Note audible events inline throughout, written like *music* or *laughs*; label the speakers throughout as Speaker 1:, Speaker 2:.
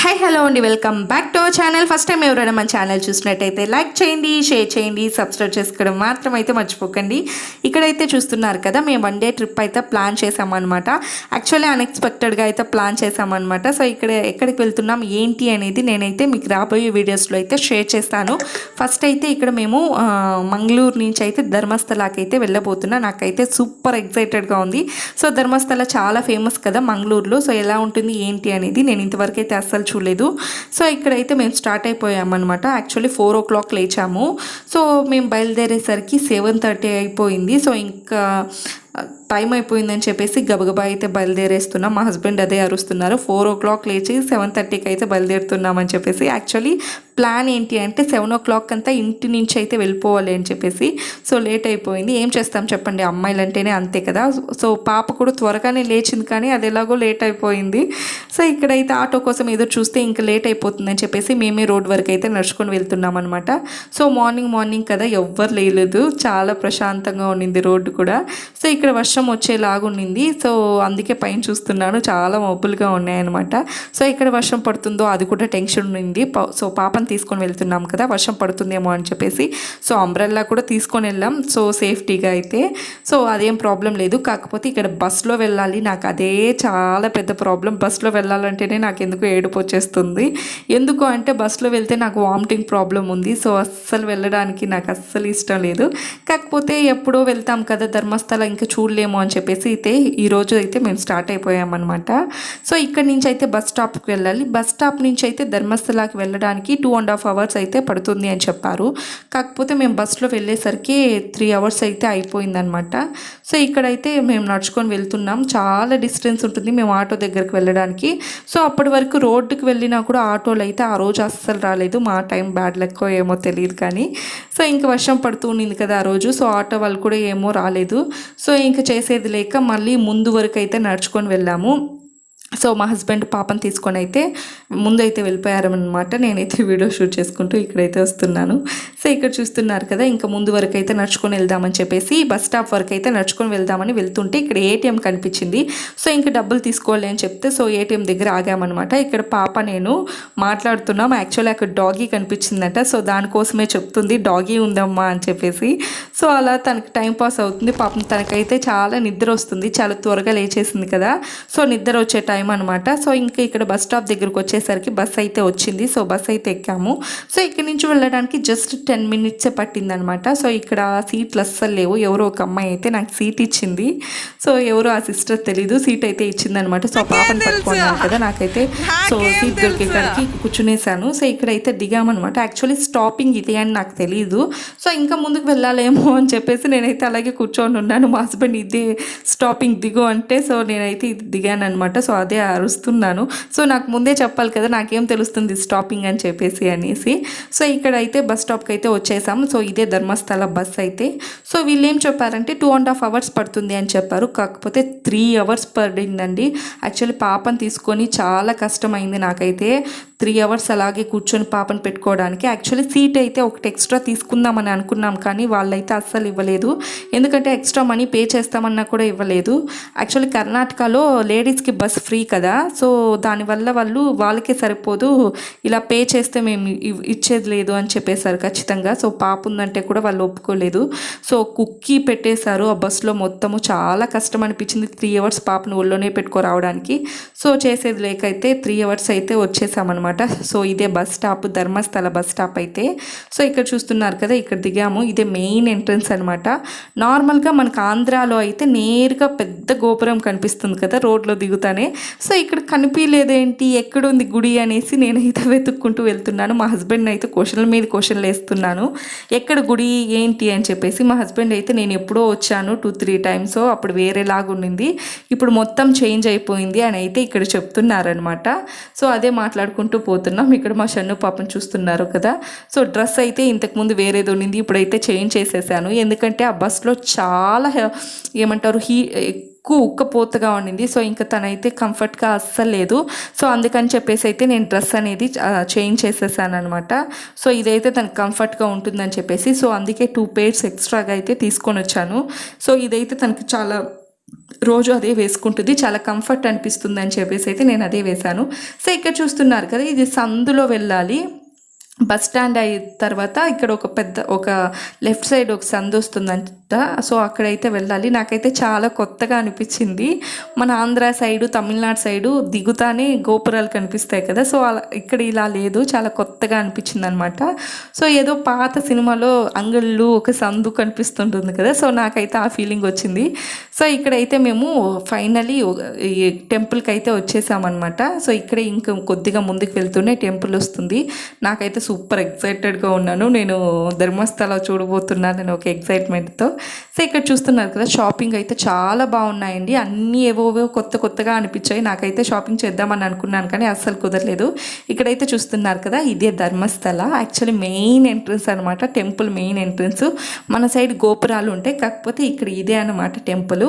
Speaker 1: hi hello అండి welcome back to our channel first time ఎవరైనా మన ఛానల్ చూసినట్టయితే లైక్ చేయండి షేర్ చేయండి సబ్స్క్రైబ్ చేసుకోవడం మాత్రం అయితే మర్చిపోకండి ఇక్కడైతే చూస్తున్నారు కదా మేము వన్ డే ట్రిప్ అయితే ప్లాన్ చేసామన్నమాట యాక్చువల్లీ అన్ఎక్స్పెక్టెడ్గా అయితే ప్లాన్ చేసామన్నమాట సో ఇక్కడ ఎక్కడికి వెళ్తున్నాం ఏంటి అనేది నేనైతే మీకు రాబోయే వీడియోస్లో అయితే షేర్ చేస్తాను ఫస్ట్ అయితే ఇక్కడ మేము మంగళూరు నుంచి అయితే ధర్మస్థలాకి అయితే వెళ్ళబోతున్నా నాకైతే సూపర్ ఎక్సైటెడ్గా ఉంది సో ధర్మస్థల చాలా ఫేమస్ కదా మంగళూరులో సో ఎలా ఉంటుంది ఏంటి అనేది నేను ఇంతవరకు అయితే అస్సలు చూడలేదు సో ఇక్కడైతే మేము స్టార్ట్ అయిపోయామన్నమాట యాక్చువల్లీ ఫోర్ ఓ క్లాక్ లేచాము సో మేము బయలుదేరేసరికి సెవెన్ థర్టీ అయిపోయింది సో ఇంకా టైం అయిపోయిందని చెప్పేసి గబగబా అయితే బయలుదేరేస్తున్నాం మా హస్బెండ్ అదే అరుస్తున్నారు ఫోర్ ఓ క్లాక్ లేచి సెవెన్ థర్టీకి అయితే బయలుదేరుతున్నామని చెప్పేసి యాక్చువల్లీ ప్లాన్ ఏంటి అంటే సెవెన్ ఓ క్లాక్ అంతా ఇంటి నుంచి అయితే వెళ్ళిపోవాలి అని చెప్పేసి సో లేట్ అయిపోయింది ఏం చేస్తాం చెప్పండి అమ్మాయిలు అంటేనే అంతే కదా సో పాప కూడా త్వరగానే లేచింది కానీ అది ఎలాగో లేట్ అయిపోయింది సో ఇక్కడైతే ఆటో కోసం ఏదో చూస్తే ఇంకా లేట్ అయిపోతుందని చెప్పేసి మేమే రోడ్ వరకు అయితే నడుచుకొని వెళ్తున్నాం అనమాట సో మార్నింగ్ మార్నింగ్ కదా ఎవ్వరు లేదు చాలా ప్రశాంతంగా ఉండింది రోడ్డు కూడా సో ఇక్కడ వర్షం వర్షం వచ్చేలాగుండింది సో అందుకే పైన చూస్తున్నాను చాలా మబ్బులుగా ఉన్నాయన్నమాట సో ఎక్కడ వర్షం పడుతుందో అది కూడా టెన్షన్ ఉంది సో పాపను తీసుకొని వెళ్తున్నాం కదా వర్షం పడుతుందేమో అని చెప్పేసి సో అంబ్రెల్లా కూడా తీసుకొని వెళ్ళాం సో సేఫ్టీగా అయితే సో అదేం ప్రాబ్లం లేదు కాకపోతే ఇక్కడ బస్సులో వెళ్ళాలి నాకు అదే చాలా పెద్ద ప్రాబ్లం బస్సులో వెళ్ళాలంటేనే నాకు ఎందుకు ఏడుపు వచ్చేస్తుంది ఎందుకు అంటే బస్సులో వెళ్తే నాకు వామిటింగ్ ప్రాబ్లం ఉంది సో అస్సలు వెళ్ళడానికి నాకు అస్సలు ఇష్టం లేదు కాకపోతే ఎప్పుడో వెళ్తాం కదా ధర్మస్థలం ఇంకా చూడలేము ఏమో అని చెప్పేసి అయితే ఈరోజు అయితే మేము స్టార్ట్ అయిపోయామన్నమాట సో ఇక్కడ నుంచి అయితే బస్ స్టాప్కి వెళ్ళాలి బస్ స్టాప్ నుంచి అయితే ధర్మస్థలాకి వెళ్ళడానికి టూ అండ్ హాఫ్ అవర్స్ అయితే పడుతుంది అని చెప్పారు కాకపోతే మేము బస్సులో వెళ్ళేసరికి త్రీ అవర్స్ అయితే అయిపోయిందనమాట సో ఇక్కడైతే మేము నడుచుకొని వెళ్తున్నాం చాలా డిస్టెన్స్ ఉంటుంది మేము ఆటో దగ్గరికి వెళ్ళడానికి సో అప్పటి వరకు రోడ్డుకి వెళ్ళినా కూడా ఆటోలు అయితే ఆ రోజు అస్సలు రాలేదు మా టైం బ్యాడ్ లెక్క ఏమో తెలియదు కానీ సో ఇంకా వర్షం పడుతూ ఉండింది కదా ఆ రోజు సో ఆటో వాళ్ళు కూడా ఏమో రాలేదు సో ఇంకా చేసేది లేక మళ్ళీ ముందు వరకు అయితే నడుచుకొని వెళ్ళాము సో మా హస్బెండ్ పాపను తీసుకొని అయితే ముందైతే వెళ్ళిపోయారనమాట నేనైతే వీడియో షూట్ చేసుకుంటూ ఇక్కడైతే వస్తున్నాను సో ఇక్కడ చూస్తున్నారు కదా ఇంకా ముందు వరకు అయితే నడుచుకొని వెళ్దామని చెప్పేసి బస్ స్టాప్ వరకు అయితే నడుచుకొని వెళ్దామని వెళ్తుంటే ఇక్కడ ఏటీఎం కనిపించింది సో ఇంకా డబ్బులు తీసుకోవాలి అని చెప్తే సో ఏటీఎం దగ్గర ఆగామన్నమాట ఇక్కడ పాప నేను మాట్లాడుతున్నాం యాక్చువల్లీ అక్కడ డాగీ కనిపించిందట సో దానికోసమే చెప్తుంది డాగీ ఉందమ్మా అని చెప్పేసి సో అలా తనకి టైం పాస్ అవుతుంది పాపం తనకైతే చాలా నిద్ర వస్తుంది చాలా త్వరగా లేచేసింది కదా సో నిద్ర వచ్చే టైం టైం అనమాట సో ఇంకా ఇక్కడ బస్ స్టాప్ దగ్గరకు వచ్చేసరికి బస్ అయితే వచ్చింది సో బస్ అయితే ఎక్కాము సో ఇక్కడ నుంచి వెళ్ళడానికి జస్ట్ టెన్ మినిట్సే పట్టిందనమాట సో ఇక్కడ సీట్లు అస్సలు లేవు ఎవరో ఒక అమ్మాయి అయితే నాకు సీట్ ఇచ్చింది సో ఎవరో ఆ సిస్టర్ తెలీదు సీట్ అయితే ఇచ్చిందనమాట సో పాపను పట్టుకున్నాను కదా నాకైతే సో సీట్ దొరికేసరికి కూర్చునేసాను సో ఇక్కడైతే దిగామనమాట యాక్చువల్లీ స్టాపింగ్ ఇది అని నాకు తెలియదు సో ఇంకా ముందుకు వెళ్ళాలేమో అని చెప్పేసి నేనైతే అలాగే కూర్చొని ఉన్నాను మా హస్బెండ్ ఇదే స్టాపింగ్ దిగు అంటే సో నేనైతే ఇది దిగాను అనమాట సో అదే అరుస్తున్నాను సో నాకు ముందే చెప్పాలి కదా నాకేం తెలుస్తుంది స్టాపింగ్ అని చెప్పేసి అనేసి సో ఇక్కడ అయితే బస్ స్టాప్కి అయితే వచ్చేసాము సో ఇదే ధర్మస్థల బస్ అయితే సో వీళ్ళు ఏం చెప్పారంటే టూ అండ్ హాఫ్ అవర్స్ పడుతుంది అని చెప్పారు కాకపోతే త్రీ అవర్స్ పడిందండి యాక్చువల్లీ పాపను తీసుకొని చాలా కష్టమైంది నాకైతే త్రీ అవర్స్ అలాగే కూర్చొని పాపను పెట్టుకోవడానికి యాక్చువల్లీ సీట్ అయితే ఒకటి ఎక్స్ట్రా తీసుకుందామని అనుకున్నాం కానీ వాళ్ళైతే అస్సలు ఇవ్వలేదు ఎందుకంటే ఎక్స్ట్రా మనీ పే చేస్తామన్నా కూడా ఇవ్వలేదు యాక్చువల్లీ కర్ణాటకలో లేడీస్కి బస్ ఫ్రీ ఫ్రీ కదా సో దానివల్ల వాళ్ళు వాళ్ళకే సరిపోదు ఇలా పే చేస్తే మేము ఇచ్చేది లేదు అని చెప్పేశారు ఖచ్చితంగా సో పాప ఉందంటే కూడా వాళ్ళు ఒప్పుకోలేదు సో కుక్కీ పెట్టేశారు ఆ బస్సులో మొత్తము చాలా కష్టం అనిపించింది త్రీ అవర్స్ పాపను ఒళ్ళోనే పెట్టుకోరావడానికి సో చేసేది లేక అయితే త్రీ అవర్స్ అయితే వచ్చేసామన్నమాట సో ఇదే bus stop Dharmasthala bus stop అయితే సో ఇక్కడ చూస్తున్నారు కదా ఇక్కడ దిగాము ఇదే మెయిన్ ఎంట్రన్స్ అనమాట నార్మల్గా మనకు ఆంధ్రాలో అయితే నేరుగా పెద్ద గోపురం కనిపిస్తుంది కదా రోడ్లో దిగుతానే సో ఇక్కడ కనిపించలేదేంటి ఎక్కడుంది గుడి అనేసి నేనైతే *laughs* వెతుక్కుంటూ వెళ్తున్నాను మా హస్బెండ్ అయితే క్వశ్చన్ల మీద క్వశ్చన్లు వేస్తున్నాను ఎక్కడ గుడి ఏంటి అని చెప్పేసి మా హస్బెండ్ అయితే నేను ఎప్పుడో వచ్చాను టూ త్రీ టైమ్స్ అప్పుడు వేరేలాగా ఉండింది ఇప్పుడు మొత్తం చేంజ్ అయిపోయింది అని అయితే ఇక్కడ చెప్తున్నారనమాట సో అదే మాట్లాడుకుంటూ పోతున్నాం ఇక్కడ మా షన్ను పాపం చూస్తున్నారు కదా సో డ్రెస్ అయితే ఇంతకుముందు వేరేది ఉండింది ఇప్పుడైతే చేంజ్ చేసేసాను ఎందుకంటే ఆ బస్లో చాలా ఏమంటారు హీ ఉక్కు ఉక్కపోతగా ఉండింది సో ఇంకా తనైతే కంఫర్ట్గా అస్సలు లేదు సో అందుకని చెప్పేసి అయితే నేను డ్రెస్ అనేది చేంజ్ చేసేసాను అనమాట సో ఇదైతే తనకు కంఫర్ట్గా ఉంటుందని చెప్పేసి సో అందుకే టూ పేర్స్ ఎక్స్ట్రాగా అయితే తీసుకొని వచ్చాను సో ఇదైతే తనకు చాలా రోజు అదే వేసుకుంటుంది చాలా కంఫర్ట్ అనిపిస్తుంది అని చెప్పేసి అయితే నేను అదే వేశాను సో ఇక్కడ చూస్తున్నారు కదా ఇది సందులో వెళ్ళాలి బస్ స్టాండ్ అయిన తర్వాత ఇక్కడ ఒక పెద్ద ఒక లెఫ్ట్ సైడ్ ఒక సందు వస్తుందని సో అక్కడైతే వెళ్ళాలి నాకైతే చాలా కొత్తగా అనిపించింది మన ఆంధ్ర సైడు తమిళనాడు సైడు దిగుతానే గోపురాలు కనిపిస్తాయి కదా సో అలా ఇక్కడ ఇలా లేదు చాలా కొత్తగా అనిపించింది అనమాట సో ఏదో పాత సినిమాలో అంగళ్ళు ఒక సందు కనిపిస్తుంటుంది కదా సో నాకైతే ఆ ఫీలింగ్ వచ్చింది సో ఇక్కడైతే మేము ఫైనలీ టెంపుల్కి అయితే వచ్చేసామన్నమాట సో ఇక్కడే ఇంకా కొద్దిగా ముందుకు వెళ్తూనే టెంపుల్ వస్తుంది నాకైతే సూపర్ ఎక్సైటెడ్గా ఉన్నాను నేను ధర్మస్థల చూడబోతున్నానని ఒక ఎక్సైట్మెంట్తో సో ఇక్కడ చూస్తున్నారు కదా షాపింగ్ అయితే చాలా బాగున్నాయండి అన్నీ ఏవోవో కొత్త కొత్తగా అనిపించాయి నాకైతే షాపింగ్ చేద్దామని అనుకున్నాను కానీ అస్సలు కుదరలేదు ఇక్కడైతే చూస్తున్నారు కదా ఇదే ధర్మస్థల యాక్చువల్లీ మెయిన్ ఎంట్రన్స్ అనమాట టెంపుల్ మెయిన్ ఎంట్రన్స్ మన సైడ్ గోపురాలు ఉంటాయి కాకపోతే ఇక్కడ ఇదే అనమాట టెంపుల్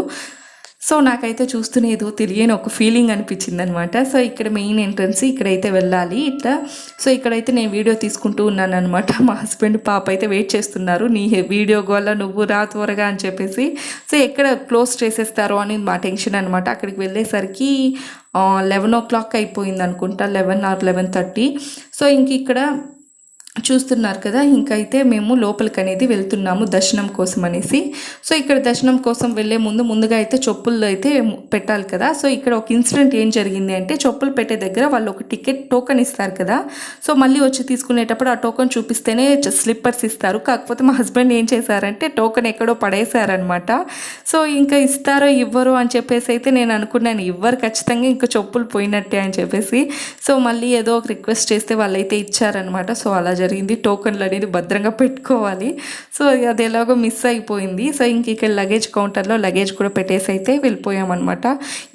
Speaker 1: సో నాకైతే చూస్తూనే ఏదో తెలియని ఒక ఫీలింగ్ అనిపించింది అనమాట సో ఇక్కడ మెయిన్ ఎంట్రన్స్ ఇక్కడైతే వెళ్ళాలి ఇట్లా సో ఇక్కడైతే నేను వీడియో తీసుకుంటూ ఉన్నాను అనమాట *laughs* మా హస్బెండ్ పాప అయితే వెయిట్ చేస్తున్నారు నీ వీడియో వల్ల నువ్వు రా త్వరగా అని చెప్పేసి సో ఎక్కడ క్లోజ్ చేసేస్తారో అని మా టెన్షన్ అనమాట అక్కడికి వెళ్ళేసరికి లెవెన్ ఓ క్లాక్ అయిపోయింది అనుకుంటా eleven or eleven thirty so ఇంక ఇక్కడ చూస్తున్నారు కదా ఇంకైతే మేము లోపలికి అనేది వెళ్తున్నాము దర్శనం కోసం అనేసి సో ఇక్కడ దర్శనం కోసం వెళ్ళే ముందు ముందుగా అయితే చెప్పుల్లో అయితే పెట్టాలి కదా సో ఇక్కడ ఒక ఇన్సిడెంట్ ఏం జరిగింది అంటే చెప్పులు పెట్టే దగ్గర వాళ్ళు ఒక టికెట్ టోకెన్ ఇస్తారు కదా సో మళ్ళీ వచ్చి తీసుకునేటప్పుడు ఆ టోకెన్ చూపిస్తేనే స్లిప్పర్స్ ఇస్తారు కాకపోతే మా హస్బెండ్ ఏం చేశారంటే టోకెన్ ఎక్కడో పడేశారనమాట సో ఇంకా ఇస్తారో ఇవ్వరు అని చెప్పేసి అయితే నేను అనుకున్నాను ఇవ్వరు ఖచ్చితంగా ఇంకా చెప్పులు పోయినట్టే అని చెప్పేసి సో మళ్ళీ ఏదో ఒక రిక్వెస్ట్ చేస్తే వాళ్ళు అయితే ఇచ్చారనమాట సో అలా జరిగింది టోకన్లు అనేది భద్రంగా పెట్టుకోవాలి సో అది ఎలాగో మిస్ అయిపోయింది సో ఇంక ఇక్కడ లగేజ్ కౌంటర్లో లగేజ్ కూడా పెట్టేసి అయితే వెళ్ళిపోయామన్నమాట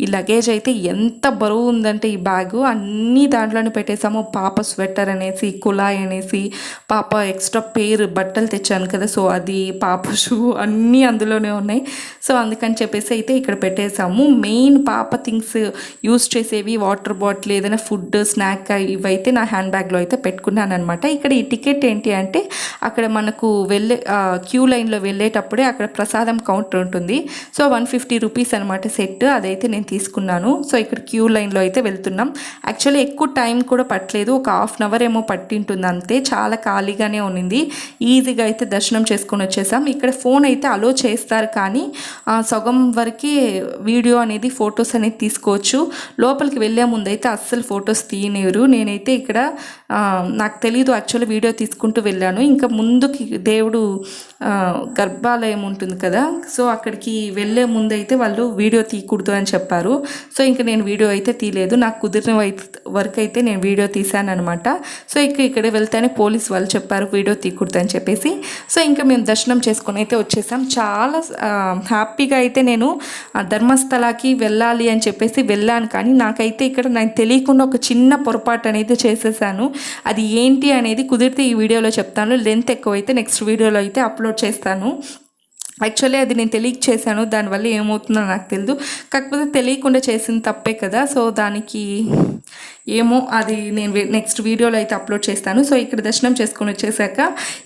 Speaker 1: ఈ లగేజ్ అయితే ఎంత బరువు ఉందంటే ఈ బ్యాగు అన్నీ దాంట్లోనే పెట్టేసాము పాప స్వెటర్ అనేసి కులాయి అనేసి పాప ఎక్స్ట్రా పేరు బట్టలు తెచ్చాను కదా సో అది పాప షూ అన్నీ అందులోనే ఉన్నాయి సో అందుకని చెప్పేసి అయితే ఇక్కడ పెట్టేసాము మెయిన్ పాప థింగ్స్ యూస్ చేసేవి వాటర్ బాటిల్ ఏదైనా ఫుడ్ స్నాక్ ఇవైతే నా హ్యాండ్ బ్యాగ్లో అయితే పెట్టుకున్నాను అనమాట ఇక్కడ ఈ టికెట్ ఏంటి అంటే అక్కడ మనకు వెళ్ళే క్యూ లైన్లో వెళ్ళేటప్పుడే అక్కడ ప్రసాదం కౌంటర్ ఉంటుంది సో వన్ ఫిఫ్టీ రూపీస్ అనమాట సెట్ అదైతే నేను తీసుకున్నాను సో ఇక్కడ క్యూ లైన్లో అయితే వెళ్తున్నాం యాక్చువల్లీ ఎక్కువ టైం కూడా పట్టలేదు ఒక హాఫ్ అన్ అవర్ ఏమో పట్టింటుంది అంతే చాలా ఖాళీగానే ఉన్నింది ఈజీగా అయితే దర్శనం చేసుకొని వచ్చేసాం ఇక్కడ ఫోన్ అయితే అలో చేస్తారు కానీ సగం వరకు వీడియో అనేది ఫొటోస్ అనేది తీసుకోవచ్చు లోపలికి వెళ్ళే ముందైతే అస్సలు ఫొటోస్ తీయనేరు నేనైతే ఇక్కడ నాకు తెలీదు యాక్చువల్లీ వీడియో తీసుకుంటూ వెళ్ళాను ఇంకా ముందుకి దేవుడు గర్భాలయం ఉంటుంది కదా సో అక్కడికి వెళ్ళే ముందైతే వాళ్ళు వీడియో తీయకూడదు అని చెప్పారు సో ఇంకా నేను వీడియో అయితే తీయలేదు నాకు కుదిరిన వరకు అయితే నేను వీడియో తీశాను అనమాట సో ఇక ఇక్కడ వెళ్తేనే పోలీస్ వాళ్ళు చెప్పారు వీడియో తీయకూడదు అని చెప్పేసి సో ఇంకా మేము దర్శనం చేసుకొని అయితే వచ్చేసాం చాలా హ్యాపీగా అయితే నేను ధర్మస్థలాకి వెళ్ళాలి అని చెప్పేసి వెళ్ళాను కానీ నాకైతే ఇక్కడ నాకు తెలియకుండా ఒక చిన్న పొరపాటు అనేది చేసేసాను అది ఏంటి అనేది కుదిరితే ఈ వీడియోలో చెప్తాను లెంత్ ఎక్కువైతే నెక్స్ట్ వీడియోలో అయితే అప్లోడ్ అప్లోడ్ చేస్తాను యాక్చువల్లీ అది నేను తెలియక చేశాను దానివల్ల ఏమవుతుందో నాకు తెలియదు కాకపోతే తెలియకుండా చేసింది తప్పే కదా సో దానికి ఏమో అది నేను నెక్స్ట్ వీడియోలో అయితే అప్లోడ్ చేస్తాను సో ఇక్కడ దర్శనం చేసుకొని వచ్చేసాక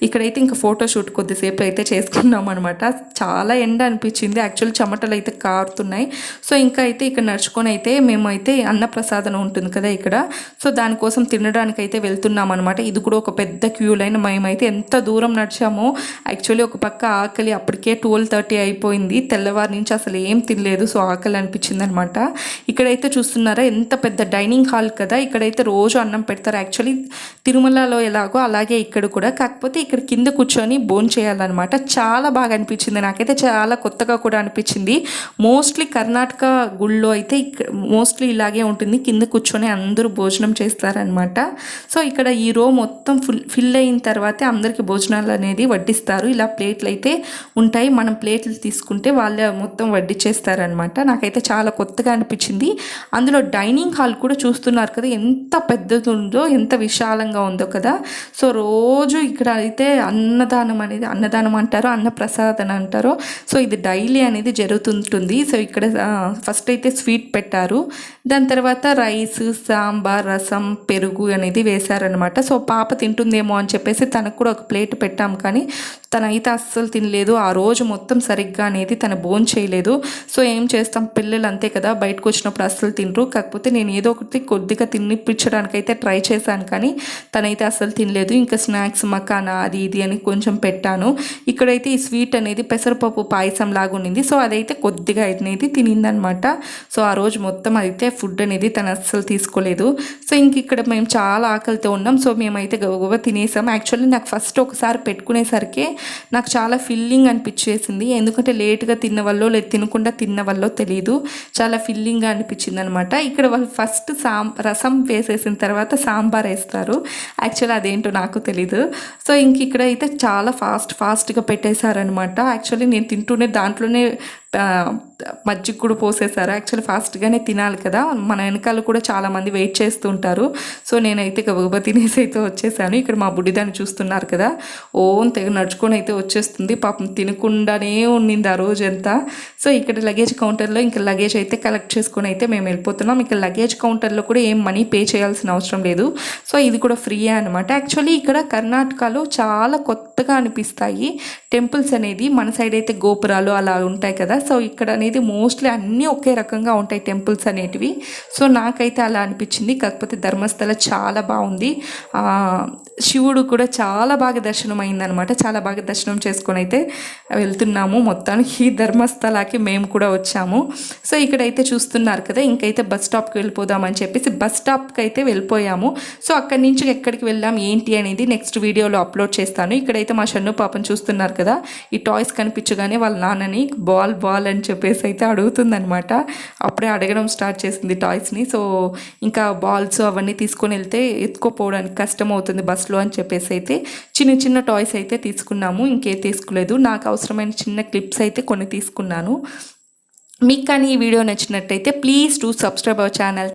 Speaker 1: ఇక్కడైతే ఇంకా ఫోటోషూట్ కొద్దిసేపు అయితే చేసుకున్నాం అనమాట చాలా ఎండ అనిపించింది యాక్చువల్ చెమటలు అయితే కారుతున్నాయి సో ఇంకా అయితే ఇక్కడ నడుచుకొని అయితే మేమైతే అన్నప్రసాదం ఉంటుంది కదా ఇక్కడ సో దానికోసం తినడానికి అయితే వెళ్తున్నాం అనమాట ఇది కూడా ఒక పెద్ద క్యూ లైన్ మేమైతే ఎంత దూరం నడిచామో యాక్చువల్లీ ఒక పక్క ఆకలి అప్పటికే ట్వెల్వ్ థర్టీ అయిపోయింది తెల్లవారి నుంచి అసలు ఏం తినలేదు సో ఆకలి అనిపించింది అనమాట ఇక్కడైతే చూస్తున్నారా ఎంత పెద్ద డైనింగ్ హాల్ వాళ్ళు కదా ఇక్కడైతే రోజు అన్నం పెడతారు యాక్చువల్లీ తిరుమలలో ఎలాగో అలాగే ఇక్కడ కూడా కాకపోతే ఇక్కడ కింద కూర్చొని బోన్ చేయాలన్నమాట చాలా బాగా అనిపించింది నాకైతే చాలా కొత్తగా కూడా అనిపించింది మోస్ట్లీ కర్ణాటక గుళ్ళో అయితే మోస్ట్లీ ఇలాగే ఉంటుంది కింద కూర్చొని అందరూ భోజనం చేస్తారనమాట సో ఇక్కడ ఈ రో మొత్తం ఫుల్ ఫిల్ అయిన తర్వాతే అందరికీ భోజనాలు అనేది వడ్డిస్తారు ఇలా ప్లేట్లు అయితే ఉంటాయి మనం ప్లేట్లు తీసుకుంటే వాళ్ళు మొత్తం చేస్తారనమాట నాకైతే చాలా కొత్తగా అనిపించింది అందులో డైనింగ్ హాల్ కూడా చూస్తే చూస్తున్నారు కదా ఎంత పెద్దది ఉందో ఎంత విశాలంగా ఉందో కదా సో రోజు ఇక్కడ అయితే అన్నదానం అనేది అన్నదానం అంటారు అన్నప్రసాదం అంటారు సో ఇది డైలీ అనేది జరుగుతుంటుంది సో ఇక్కడ ఫస్ట్ అయితే స్వీట్ పెట్టారు దాని తర్వాత రైస్ సాంబార్ రసం పెరుగు అనేది వేశారనమాట సో పాప తింటుందేమో అని చెప్పేసి తనకు కూడా ఒక ప్లేట్ పెట్టాం కానీ తనైతే అస్సలు తినలేదు ఆ రోజు మొత్తం సరిగ్గా అనేది తను బోన్ చేయలేదు సో ఏం చేస్తాం పిల్లలు అంతే కదా బయటకు వచ్చినప్పుడు అస్సలు తినరు కాకపోతే నేను ఏదో ఒకటి కొద్దిగా తినిపించడానికైతే ట్రై చేశాను కానీ తనైతే అస్సలు తినలేదు ఇంకా స్నాక్స్ మకానా అది ఇది అని కొంచెం పెట్టాను ఇక్కడైతే ఈ స్వీట్ అనేది పెసరపప్పు పాయసం లాగా ఉండింది సో అదైతే కొద్దిగా అనేది తినిందనమాట సో ఆ రోజు మొత్తం అయితే ఫుడ్ అనేది తను అస్సలు తీసుకోలేదు సో ఇంక ఇక్కడ మేము చాలా ఆకలితో ఉన్నాం సో మేమైతే గబగబా తినేసాం యాక్చువల్లీ నాకు ఫస్ట్ ఒకసారి పెట్టుకునేసరికి నాకు చాలా ఫిల్లింగ్ అనిపించేసింది ఎందుకంటే లేట్గా తిన్న వల్లో లేదు తినకుండా తిన్న వల్లో తెలియదు చాలా ఫిల్లింగ్గా అనిపించింది అనమాట ఇక్కడ వాళ్ళు ఫస్ట్ సాం రసం వేసేసిన తర్వాత సాంబార్ వేస్తారు యాక్చువల్ అదేంటో నాకు తెలీదు సో ఇంక ఇక్కడ అయితే చాలా ఫాస్ట్ ఫాస్ట్గా పెట్టేశారనమాట యాక్చువల్లీ నేను తింటూనే దాంట్లోనే మజ్జిగ కూడా పోసేసారు యాక్చువల్లీ ఫాస్ట్గానే తినాలి కదా మన వెనకాల కూడా చాలామంది వెయిట్ చేస్తుంటారు సో నేనైతే గబగబా తినేసి అయితే వచ్చేసాను ఇక్కడ మా బుడ్డిదాన్ని చూస్తున్నారు కదా ఓన్ తెగ నడుచుకొని అయితే వచ్చేస్తుంది పాపం తినకుండానే ఉండింది ఆ రోజంతా సో ఇక్కడ లగేజ్ కౌంటర్లో ఇంకా లగేజ్ అయితే కలెక్ట్ చేసుకొని అయితే మేము వెళ్ళిపోతున్నాం ఇక్కడ లగేజ్ కౌంటర్లో కూడా ఏం మనీ పే చేయాల్సిన అవసరం లేదు సో ఇది కూడా ఫ్రీయే అనమాట యాక్చువల్లీ ఇక్కడ కర్ణాటకలో చాలా కొత్తగా అనిపిస్తాయి టెంపుల్స్ అనేది మన సైడ్ అయితే గోపురాలు అలా ఉంటాయి కదా సో ఇక్కడ అనేది మోస్ట్లీ అన్నీ ఒకే రకంగా ఉంటాయి టెంపుల్స్ అనేటివి సో నాకైతే అలా అనిపించింది కాకపోతే ధర్మస్థల చాలా బాగుంది శివుడు కూడా చాలా బాగా దర్శనం అయిందనమాట చాలా బాగా దర్శనం చేసుకొని అయితే వెళ్తున్నాము మొత్తానికి ధర్మస్థలాకి మేము కూడా వచ్చాము సో ఇక్కడైతే చూస్తున్నారు కదా ఇంకైతే బస్ స్టాప్కి వెళ్ళిపోదామని చెప్పేసి బస్ స్టాప్కి అయితే వెళ్ళిపోయాము సో అక్కడి నుంచి ఎక్కడికి వెళ్దాం ఏంటి అనేది నెక్స్ట్ వీడియోలో అప్లోడ్ చేస్తాను ఇక్కడైతే మా షన్ను పాపను చూస్తున్నారు కదా ఈ టాయ్స్ కనిపించగానే వాళ్ళ నాన్నని బాల్ బాల్ కావాలని చెప్పేసి అయితే అడుగుతుందనమాట అప్పుడే అడగడం స్టార్ట్ చేసింది టాయ్స్ని సో ఇంకా బాల్స్ అవన్నీ తీసుకొని వెళ్తే ఎత్తుకోపోవడానికి కష్టం అవుతుంది బస్సులో అని చెప్పేసి అయితే చిన్న చిన్న టాయ్స్ అయితే తీసుకున్నాము ఇంకే తీసుకోలేదు నాకు అవసరమైన చిన్న క్లిప్స్ అయితే కొన్ని తీసుకున్నాను మీకు కానీ ఈ వీడియో నచ్చినట్టయితే please to subscribe our channel